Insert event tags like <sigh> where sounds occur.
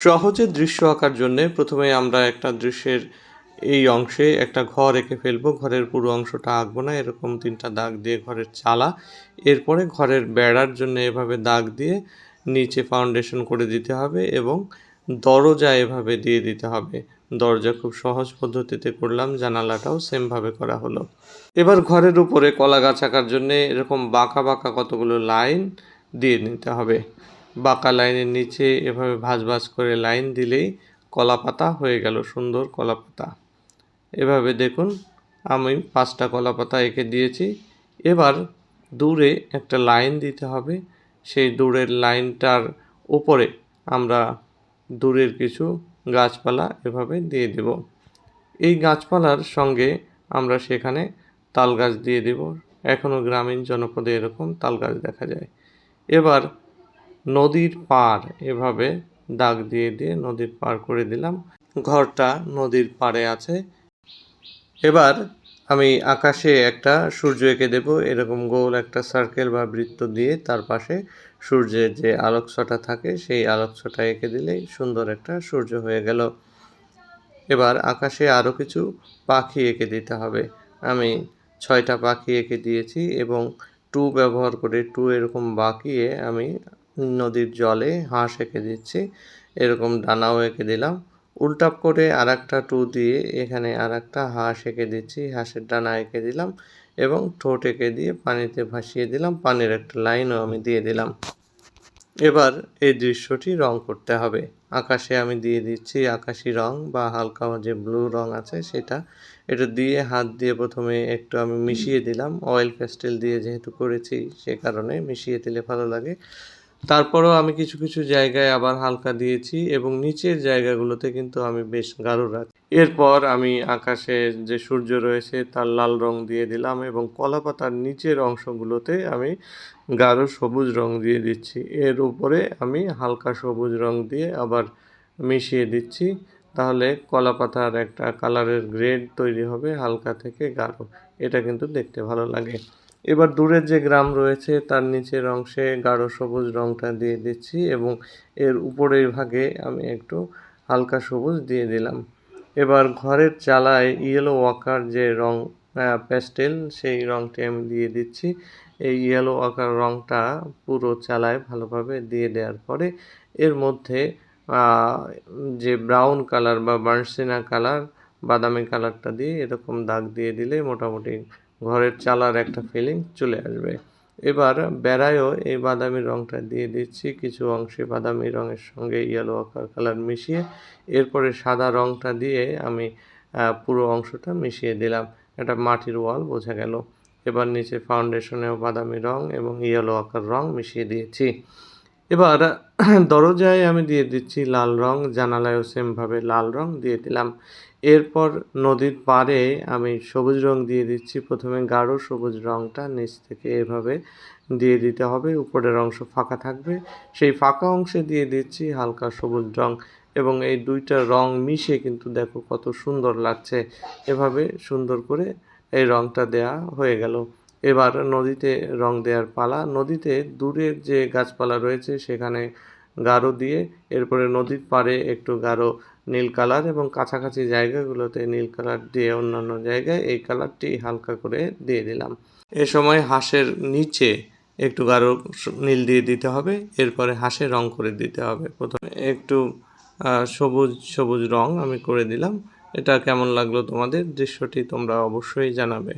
সহজে দৃশ্য আঁকার জন্যে প্রথমে আমরা একটা দৃশ্যের এই অংশে একটা ঘর এঁকে ফেলব। ঘরের পুরো অংশটা আঁকবো না, এরকম তিনটা দাগ দিয়ে ঘরের চালা। এরপরে ঘরের বেড়ার জন্য এভাবে দাগ দিয়ে নিচে ফাউন্ডেশন করে দিতে হবে এবং দরজা এভাবে দিয়ে দিতে হবে। দরজা খুব সহজ পদ্ধতিতে করলাম, জানালাটাও সেমভাবে করা হলো। এবার ঘরের উপরে কলা গাছ আঁকার জন্য এরকম বাঁকা বাঁকা কতগুলো লাইন দিয়ে নিতে হবে। বাঁকা লাইনের নিচে এভাবে ভাঁজ ভাঁজ করে লাইন দিলেই কলা পাতা হয়ে গেল, সুন্দর কলা পাতা এভাবে দেখুন, আমি পাঁচটা কলা পাতা এঁকে দিয়েছি। এবার দূরে একটা লাইন দিতে হবে। সেই দূরের লাইনটার উপরে আমরা দূরের কিছু গাছপালা এভাবে দিয়ে দেব। এই গাছপালার সঙ্গে আমরা সেখানে তাল গাছ দিয়ে দেব। এখনও গ্রামীণ জনপদে এরকম তাল গাছ দেখা যায়। এবার নদীর পার এভাবে দাগ দিয়ে দিয়ে নদীর পার করে দিলাম। ঘরটা নদীর পাড়ে আছে। এবার আমি আকাশে একটা সূর্য এঁকে দেবো। এরকম গোল একটা সার্কেল বা বৃত্ত দিয়ে তার পাশে সূর্যের যে আলোকছটা থাকে, সেই আলোকসটা এঁকে দিলেই সুন্দর একটা সূর্য হয়ে গেল। এবার আকাশে আরও কিছু পাখি এঁকে দিতে হবে। আমি ছয়টা পাখি এঁকে দিয়েছি এবং টু ব্যবহার করে টু এরকম বাঁকিয়ে আমি নদীর জলে হাঁস এঁকে দিচ্ছি। এরকম ডানাও এঁকে দিলাম। উল্টাপ করে আর একটা টু দিয়ে এখানে আর একটা হাঁস এঁকে দিচ্ছি। হাঁসের ডানা এঁকে দিলাম এবং ঠোঁট এঁকে দিয়ে পানিতে ভাসিয়ে দিলাম। পানির একটা লাইনও আমি দিয়ে দিলাম। এবার এই দৃশ্যটি রং করতে হবে। আকাশে আমি দিয়ে দিচ্ছি আকাশি রং বা হালকা যে ব্লু রং আছে সেটা। এটা দিয়ে হাত দিয়ে প্রথমে একটু আমি মিশিয়ে দিলাম। অয়েল প্যাস্টেল দিয়ে যেহেতু করেছি সে কারণে মিশিয়ে দিলে ভালো লাগে। তারপরেও আমি কিছু কিছু জায়গায় আবার হালকা দিয়েছি এবং নিচের জায়গাগুলোতে কিন্তু আমি বেশ গাঢ় রাখি। এরপর আমি আকাশে যে সূর্য রয়েছে তার লাল রং দিয়ে দিলাম এবং কলা পাতার নিচের অংশগুলোতে আমি গাঢ় সবুজ রং দিয়ে দিচ্ছি। এর উপরে আমি হালকা সবুজ রং দিয়ে আবার মিশিয়ে দিচ্ছি। তাহলে কলা পাতার একটা কালারের গ্রেড তৈরি হবে হালকা থেকে গাঢ়। এটা কিন্তু দেখতে ভালো লাগে। এবার দূরের যে গ্রাম রয়েছে, তার নিচের অংশে গাঢ় সবুজ রংটা দিয়ে দিচ্ছি এবং এর উপরের ভাগে আমি একটু হালকা সবুজ দিয়ে দিলাম। এবার ঘরের চালায় ইয়েলো ওয়াকার যে রং প্যাস্টেল সেই রংটি আমি দিয়ে দিচ্ছি। এই ইয়েলো ওয়াকার রংটা পুরো চালায় ভালোভাবে দিয়ে দেওয়ার পরে এর মধ্যে যে ব্রাউন কালার বা বার্সিনা কালার বাদামি কালারটা দিয়ে এরকম দাগ দিয়ে দিলে মোটামুটি ঘরের চালার একটা ফিলিং চলে আসবে। এবার বেড়ায়ও এই বাদামি রঙটা দিয়ে দিচ্ছি। কিছু অংশে বাদামি রঙের সঙ্গে ইয়েলো আকার কালার মিশিয়ে, এরপরে সাদা রঙটা দিয়ে আমি পুরো অংশটা মিশিয়ে দিলাম। এটা মাটির ওয়াল বোঝা গেল। এবার নিচে ফাউন্ডেশনেও বাদামি রং এবং ইয়েলো আকার রং মিশিয়ে দিয়েছি। এবার, <clears throat> দরজায় আমি দিয়ে দিচ্ছি লাল রং, জানালায়ও সেমভাবে লাল রং দিয়ে দিলাম। এরপর নদীর পাড়ে আমি সবুজ রং দিয়ে দিচ্ছি। প্রথমে গাঢ় সবুজ রংটা নিচ থেকে এভাবে দিয়ে দিতে হবে। উপরের অংশ ফাঁকা থাকবে। সেই ফাঁকা অংশে দিয়ে দিচ্ছি হালকা সবুজ রং এবং এই দুইটা রং মিশে কিন্তু দেখো কত সুন্দর লাগছে। এভাবে সুন্দর করে এই রংটা দেয়া হয়ে গেল। এবার নদীতে রং দেওয়ার পালা। নদীতে দূরের যে গাছপালা রয়েছে, সেখানে গাঢ় দিয়ে এরপরে নদীর পাড়ে একটু গাঢ় নীল কালার এবং কাছাকাছি জায়গাগুলোতে নীল কালার দিয়ে অন্যান্য জায়গায় এই কালারটি হালকা করে দিয়ে দিলাম। এ সময় হাঁসের নিচে একটু গাঢ় নীল দিয়ে দিতে হবে, এরপরে হাঁসে রং করে দিতে হবে। প্রথমে একটু সবুজ সবুজ রং আমি করে দিলাম। এটা কেমন লাগল তোমাদের? দৃশ্যটি তোমরা অবশ্যই জানাবে।